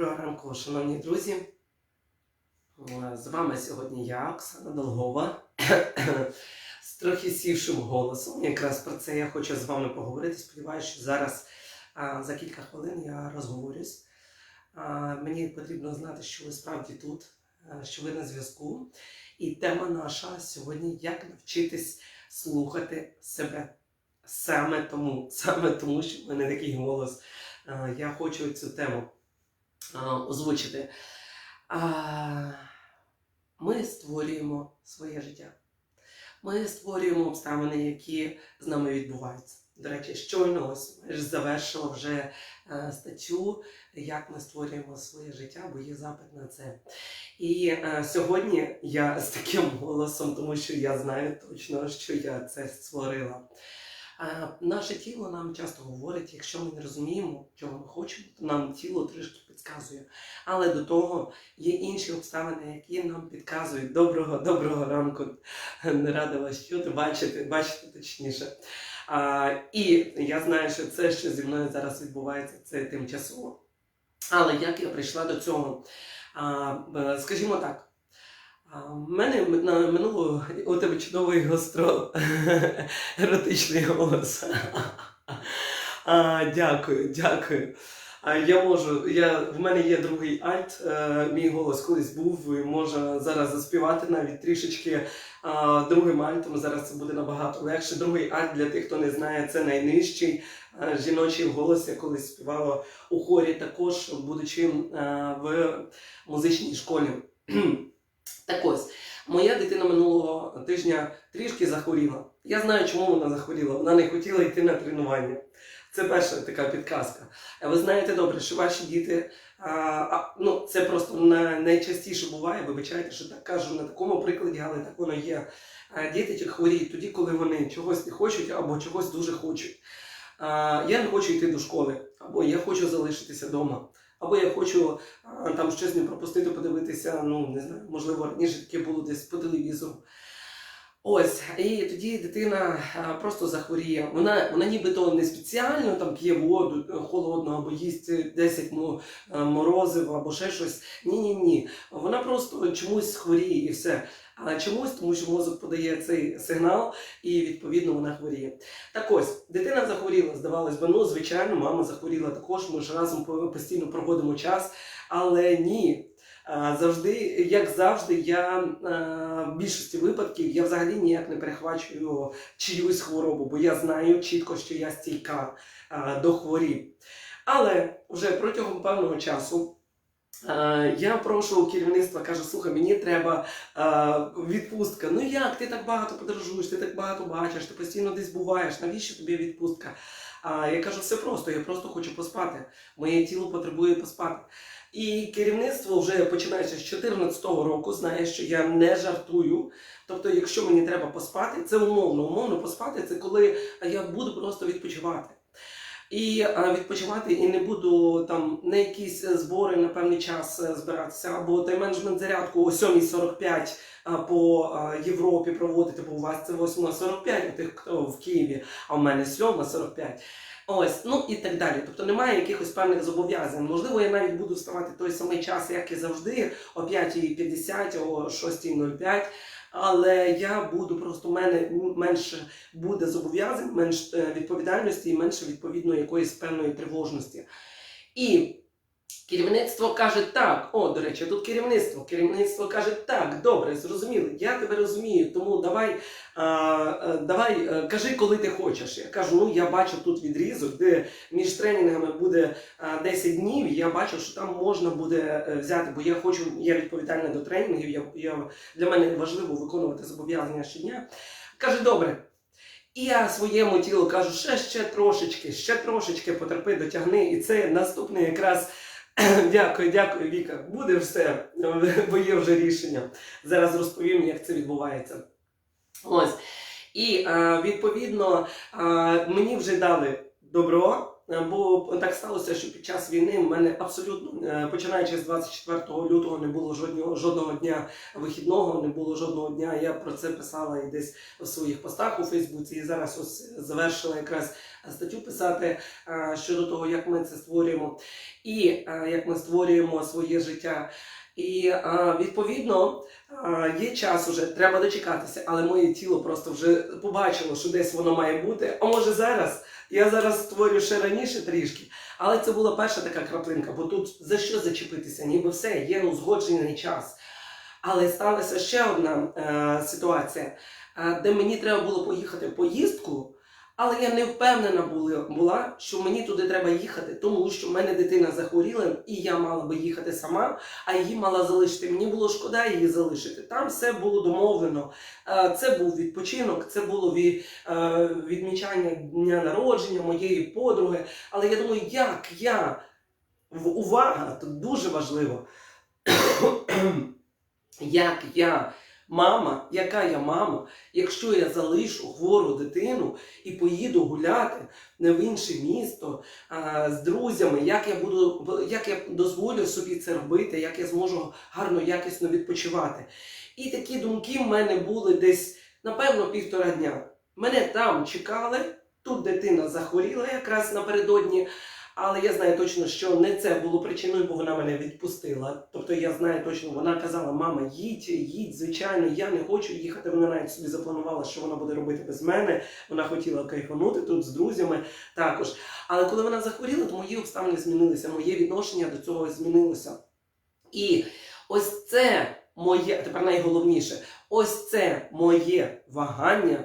Доброго шановні друзі. Е, З вами сьогодні я, Оксана Долгова, з трохи сівшим голосом. Якраз про це я хочу з вами поговорити. Сподіваюся, що зараз а, за кілька хвилин я розговорюсь. А, Мені потрібно знати, що ви справді тут, а, що ви на зв'язку. І тема наша сьогодні як навчитись слухати себе. Саме тому, саме тому, що в мене такий голос. А, Я хочу цю тему озвучити. Ми створюємо своє життя. Ми створюємо обставини, які з нами відбуваються. До речі, щойно ось завершила вже е, статтю, як ми створюємо своє життя, бо є запит на це. І е, сьогодні я з таким голосом, тому що я знаю точно, що я це створила. Наше тіло нам часто говорить, якщо ми не розуміємо, чого ми хочемо, то нам тіло трішки підказує. Але до того є інші обставини, які нам підказують доброго, доброго ранку. Не рада вас чути, бачити, бачити точніше. А, і я знаю, що це, що зі мною зараз відбувається, це тимчасово. Але як я прийшла до цього? А, скажімо так. В мене на минулого у тебе чудовий гостро еротичний голос. А, дякую, дякую. А, я можу, я, в мене є другий альт, е, мій голос колись був, і можна зараз заспівати навіть трішечки а, другим альтом. Зараз це буде набагато легше. Другий альт для тих, хто не знає, це найнижчий е, жіночий голос. Я колись співала у хорі, також будучи е, в музичній школі. Так ось, моя дитина минулого тижня трішки захворіла. Я знаю, чому вона захворіла. Вона не хотіла йти на тренування. Це перша така підказка. Ви знаєте добре, що ваші діти, а, ну це просто на, найчастіше буває, вибачайте, що так кажу на такому прикладі, але так воно є. Діти хворіють тоді, коли вони чогось не хочуть або чогось дуже хочуть. Я не хочу йти до школи, або я хочу залишитися вдома. Або я хочу там щось не пропустити, подивитися, ну не знаю, можливо, раніше таке було десь по телевізору. Ось, і тоді дитина просто захворіє. Вона, вона нібито не спеціально там п'є воду е, холодну або їсть 10 мо- е, морозив або ще щось. Ні, ні, ні. Вона просто чомусь хворіє і все. Чомусь, тому що мозок подає цей сигнал, і відповідно вона хворіє. Так ось, дитина захворіла, здавалось би, ну звичайно, мама захворіла також. Ми ж разом постійно проводимо час, але ні. Завжди, як завжди, я в більшості випадків я взагалі ніяк не перехвачую чиюсь хворобу, бо я знаю чітко, що я стійка до хворіб. Але вже протягом певного часу я прошу керівництва, кажу, слухай, мені треба відпустка. Ну як ти так багато подорожуєш, ти так багато бачиш, ти постійно десь буваєш, навіщо тобі відпустка? Я кажу, все просто, я просто хочу поспати. Моє тіло потребує поспати. І керівництво вже починаючи з 2014 року знає, що я не жартую. Тобто, якщо мені треба поспати, це умовно. Умовно поспати це коли я буду просто відпочивати. І а, відпочивати і не буду там на якісь е, збори на певний час е, збиратися, або тайм-менеджмент зарядку о 7.45 а, по Європі проводити, бо у вас це 8.45 у тих, хто в Києві, а у мене 7.45. Ось, ну і так далі. Тобто немає якихось певних зобов'язань. Можливо, я навіть буду вставати той самий час, як і завжди, о 5.50, о 6.05. Але я буду просто в мене менше буде зобов'язань, менш е, відповідальності і менше відповідно якоїсь певної тривожності. І керівництво каже так. О, до речі, тут керівництво. Керівництво каже так, добре, зрозуміли, я тебе розумію, тому давай, а, а, давай а, кажи, коли ти хочеш. Я кажу, ну я бачу тут відрізок, де між тренінгами буде а, 10 днів. Я бачу, що там можна буде е, взяти, бо я хочу, я відповідальна до тренінгів. Я, я, для мене важливо виконувати зобов'язання щодня. Каже, добре. І я своєму тілу кажу, ще ще трошечки, ще трошечки потерпи, дотягни. І це наступний якраз. Дякую, дякую, Віка. Буде все, бо є вже рішення. Зараз розповім, як це відбувається. Ось. І е, відповідно е, мені вже дали добро. Е, Бо так сталося, що під час війни в мене абсолютно е, починаючи з 24 лютого не було жодного жодного дня вихідного, не було жодного дня. Я про це писала і десь у своїх постах у Фейсбуці. І зараз ось завершила якраз статтю писати е, щодо того, як ми це створюємо, і як ми створюємо своє життя. І відповідно є час уже, треба дочекатися, але моє тіло просто вже побачило, що десь воно має бути. А може зараз я зараз створю ще раніше трішки. Але це була перша така краплинка, бо тут за що зачепитися? Ніби все, є узгоджений час. Але сталася ще одна е, ситуація, е, де мені треба було поїхати в поїздку, але я не впевнена була, що мені туди треба їхати, тому що в мене дитина захворіла, і я мала би їхати сама, а її мала залишити. Мені було шкода її залишити. Там все було домовлено. Е, це був відпочинок, це було е, відмічання дня народження моєї подруги. Але я думаю, як я увага, тут дуже важливо. як я, мама, яка я мама, якщо я залишу хвору дитину і поїду гуляти не в інше місто а, з друзями, як я буду, як я дозволю собі це робити, як я зможу гарно, якісно відпочивати. І такі думки в мене були десь, напевно, півтора дня. Мене там чекали, тут дитина захворіла якраз напередодні. Але я знаю точно, що не це було причиною, бо вона мене відпустила. Тобто я знаю точно, вона казала: мама, їдь, їдь, звичайно, я не хочу їхати. Вона навіть собі запланувала, що вона буде робити без мене. Вона хотіла кайфанути тут з друзями також. Але коли вона захворіла, то мої обставини змінилися, моє відношення до цього змінилося. І ось це моє, тепер найголовніше, ось це моє вагання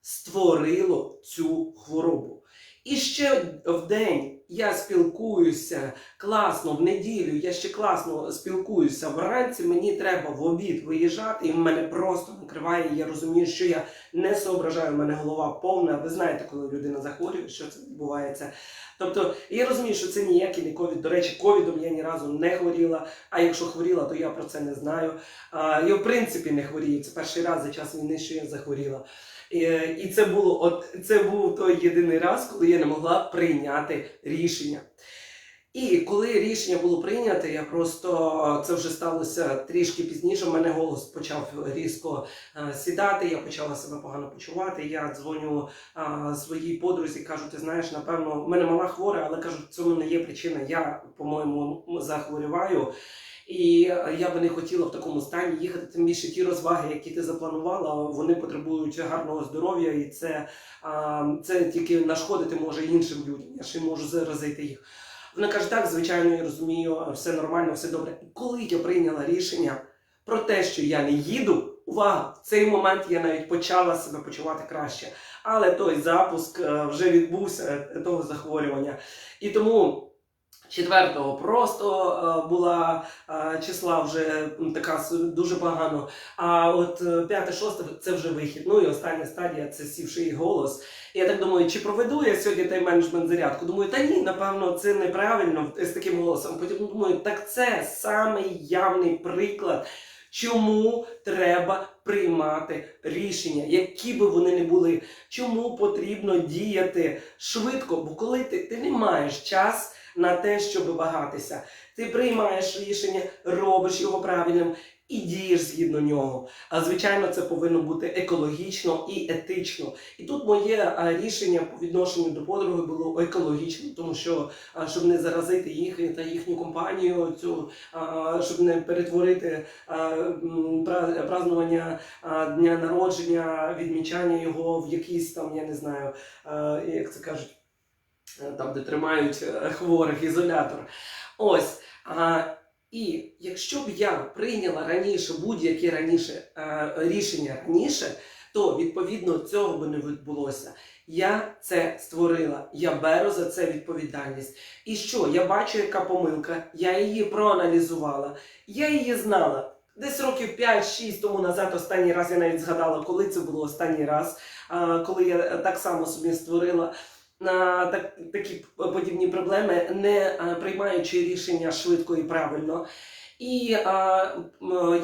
створило цю хворобу. І ще в день я спілкуюся класно в неділю, я ще класно спілкуюся вранці. Мені треба в обід виїжджати, і в мене просто накриває. Я розумію, що я не соображаю, в мене голова повна. Ви знаєте, коли людина захворює, що це відбувається. Тобто я розумію, що це ніякий не ковід. До речі, ковідом я ні разу не хворіла. А якщо хворіла, то я про це не знаю. Я в принципі не хворію. Це перший раз за час війни, що я захворіла. І, це було от це був той єдиний раз, коли я не могла прийняти рішення. І коли рішення було прийнято, я просто це вже сталося трішки пізніше. У мене голос почав різко е, сідати. Я почала себе погано почувати. Я дзвоню е, своїй подрузі, кажу, ти знаєш, напевно, в мене мала хвора, але кажу, цьому не є причина. Я, по-моєму, захворюваю. І я би не хотіла в такому стані їхати. Тим більше ті розваги, які ти запланувала, вони потребують гарного здоров'я, і це, це тільки нашкодити може іншим людям. Я ще можу заразити їх. Вона каже: так, звичайно, я розумію, все нормально, все добре. Коли я прийняла рішення про те, що я не їду, увага, в цей момент я навіть почала себе почувати краще. Але той запуск е, вже відбувся е, того захворювання. І тому. Четвертого просто е, була е, числа вже така дуже погано. А от е, п'яте, шосте це вже вихід. Ну і остання стадія це сівший голос. Я так думаю, чи проведу я сьогодні той менеджмент зарядку? Думаю, та ні, напевно, це неправильно з таким голосом. Потім думаю, так це самий явний приклад. Чому треба приймати рішення, які би вони не були, чому потрібно діяти швидко? Бо коли ти, ти не маєш час на те, щоб вагатися, ти приймаєш рішення, робиш його правильним і дієш згідно нього. А звичайно, це повинно бути екологічно і етично. І тут моє рішення по відношенню до подруги було екологічним, тому що щоб не заразити їх та їхню компанію, цю щоб не перетворити а, м, пра- празднування дня народження, відмічання його в якийсь там, я не знаю, як це кажуть, там, де тримають е, хворих, ізолятор. Ось. А, і якщо б я прийняла раніше будь-яке раніше е, рішення раніше, то відповідно цього би не відбулося. Я це створила, я беру за це відповідальність. І що? Я бачу, яка помилка, я її проаналізувала, я її знала. Десь років 5-6 тому назад, останній раз я навіть згадала, коли це було останній раз, коли я е, так само собі створила на так, такі подібні проблеми, не приймаючи рішення швидко і правильно. І а,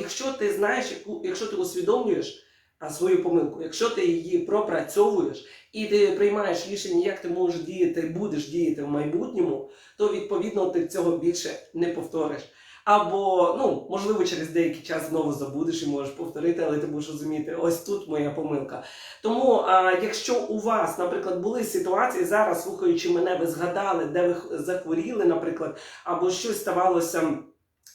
якщо ти знаєш, якщо ти усвідомлюєш свою помилку, якщо ти її пропрацьовуєш і ти приймаєш рішення, як ти можеш діяти, будеш діяти в майбутньому, то відповідно ти цього більше не повториш. Або ну можливо через деякий час знову забудеш і можеш повторити, але ти будеш розуміти, ось тут моя помилка. Тому, а, якщо у вас, наприклад, були ситуації зараз, слухаючи мене, ви згадали, де ви захворіли, наприклад, або щось ставалося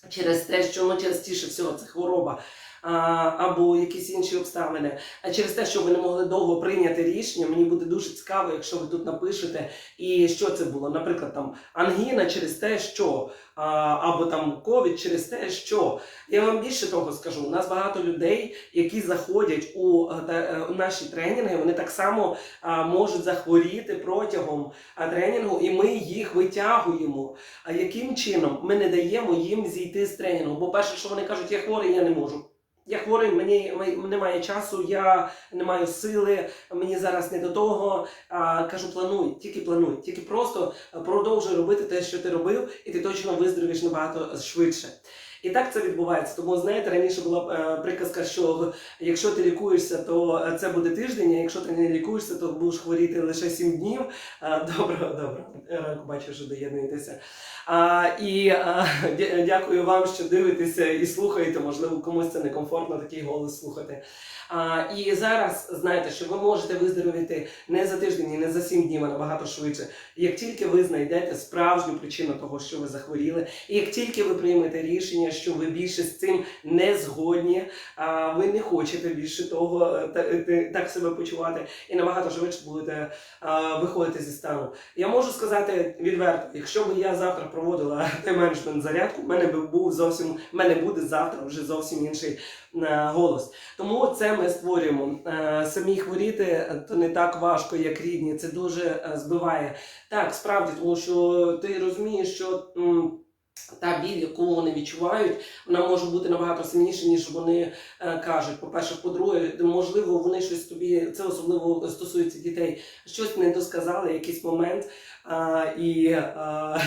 через те, що ну частіше всього це хвороба. Або якісь інші обставини, а через те, що ви не могли довго прийняти рішення, мені буде дуже цікаво, якщо ви тут напишете, і що це було. Наприклад, там ангіна через те, що або там ковід через те, що я вам більше того скажу. У нас багато людей, які заходять у, е, у наші тренінги, вони так само можуть захворіти протягом тренінгу, і ми їх витягуємо. А яким чином ми не даємо їм зійти з тренінгу? Бо перше, що вони кажуть, я хворий, я не можу. Я хворий, мені немає часу, я не маю сили, мені зараз не до того. А, кажу, плануй, тільки плануй, тільки просто продовжуй робити те, що ти робив, і ти точно виздоровієш набагато швидше. І так це відбувається. Тому знаєте, раніше була е, приказка, що якщо ти лікуєшся, то е, це буде тиждень, а якщо ти не лікуєшся, то будеш хворіти лише 7 днів. Е, Доброго, доброго бачу, що доєднуєтеся. І дякую вам, що дивитеся і слухаєте. Можливо, комусь це некомфортно такий голос слухати. І зараз знаєте, що ви можете виздоровіти не за тиждень і не за 7 днів, а набагато швидше. Як тільки ви знайдете справжню причину того, що ви захворіли, і як тільки ви приймете рішення, що ви більше з цим не згодні, а ви не хочете більше того е, е, так себе почувати, і набагато швидше будете виходити зі стану. Я можу сказати відверто, якщо б я завтра проводила тайм-менеджмент зарядку, в мене би був зовсім в мене буде завтра вже зовсім інший е, голос. Тому це ми створюємо. Самі хворіти то не так важко, як рідні. Це дуже збиває. Так, справді, тому що ти розумієш, що. Та біль, яку вони відчувають, вона може бути набагато сильніша, ніж вони е, кажуть. По-перше, по-друге, можливо, вони щось тобі, це особливо стосується дітей, щось не досказали, якийсь момент, а, і, а,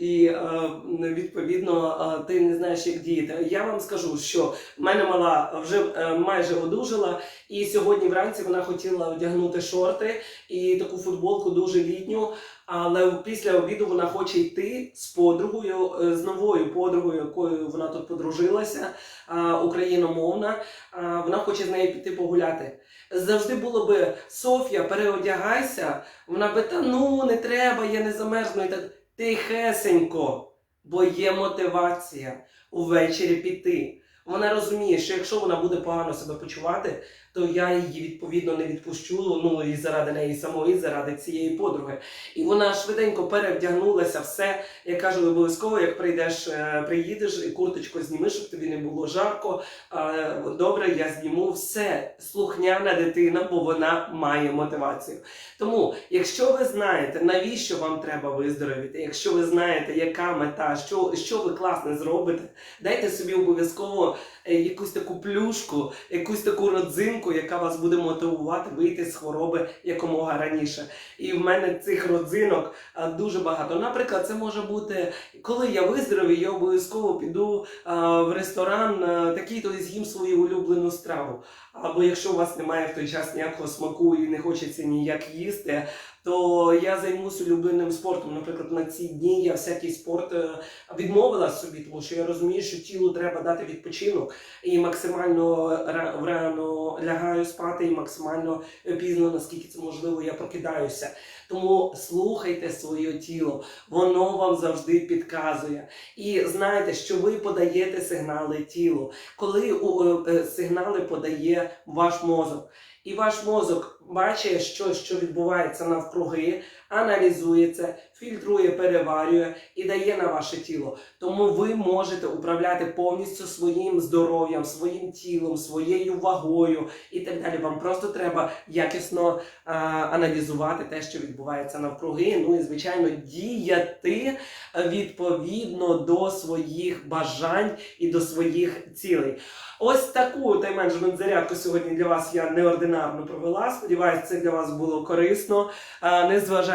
і відповідно ти не знаєш, як діяти. Я вам скажу, що в мене мала вже е, майже одужала, і сьогодні вранці вона хотіла одягнути шорти і таку футболку дуже літню. Але після обіду вона хоче йти з подругою, е, з новою подругою, якою вона тут подружилася, україномовна. Вона хоче з нею піти погуляти. Завжди було би Софія, переодягайся. Вона би та ну не треба, я не замерзну. І так тихесенько, бо є мотивація увечері піти. Вона розуміє, що якщо вона буде погано себе почувати, то я її відповідно не відпущу. Ну і заради неї самої, заради цієї подруги. І вона швиденько перевдягнулася, все. Я кажу, обов'язково, як прийдеш, е, приїдеш, і курточку зніми, щоб тобі не було жарко. Добре, я зніму все. Слухняна дитина, бо вона має мотивацію. Тому, якщо ви знаєте, навіщо вам треба виздоровіти, якщо ви знаєте, яка мета, що, що ви класне зробите, дайте собі обов'язково якусь таку плюшку, якусь таку родзинку, яка вас буде мотивувати вийти з хвороби якомога раніше. І в мене цих родзинок дуже багато. Наприклад, це може бути, коли я виздоровію, я обов'язково піду в ресторан такий, то з'їм свою улюблену страву. Або якщо у вас немає в той час ніякого смаку і не хочеться ніяк їсти, то я займусь улюбленим спортом. Наприклад, на ці дні я всякий спорт е, відмовила собі, тому що я розумію, що тілу треба дати відпочинок і максимально рано лягаю спати, і максимально пізно, наскільки це можливо, я прокидаюся. Тому слухайте своє тіло, воно вам завжди підказує. І знайте, що ви подаєте сигнали тілу, коли у- е, сигнали подає ваш мозок. І ваш мозок бачить що, що відбувається навкруги, аналізує це, фільтрує, переварює і дає на ваше тіло. Тому ви можете управляти повністю своїм здоров'ям, своїм тілом, своєю вагою і так далі. Вам просто треба якісно а, аналізувати те, що відбувається навкруги. Ну і звичайно діяти відповідно до своїх бажань і до своїх цілей. Ось таку тайм-менеджмент зарядку сьогодні для вас я неординарно провела. Сподіваюсь, це для вас було корисно, а,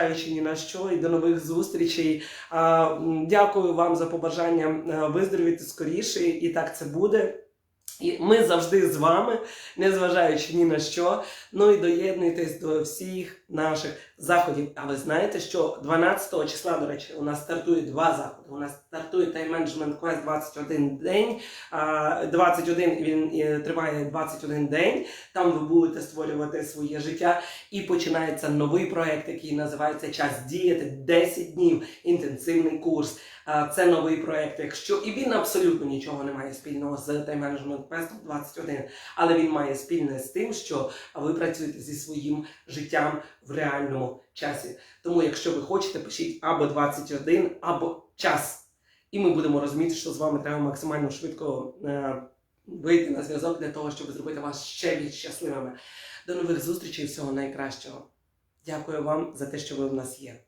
незважаючи ні на що. І до нових зустрічей. Дякую вам за побажання е, виздоровіти скоріше, і так це буде. І ми завжди з вами, незважаючи ні на що. Ну і доєднуйтесь до всіх наших заходів. А ви знаєте, що 12 числа, до речі, у нас стартує два заходи. У нас стартує Management Quest 21 день. а, 21 він е, триває 21 день. Там ви будете створювати своє життя. І починається новий проект, який називається Час діяти 10 днів. Інтенсивний курс. Це новий проект. Якщо і він абсолютно нічого не має спільного з Management Quest 21, але він має спільне з тим, що ви працюєте зі своїм життям в реальному часі. Тому, якщо ви хочете, пишіть або 21, або час. І ми будемо розуміти, що з вами треба максимально швидко е, вийти на зв'язок для того, щоб зробити вас ще більш щасливими. До нових зустрічей, всього найкращого. Дякую вам за те, що ви в нас є.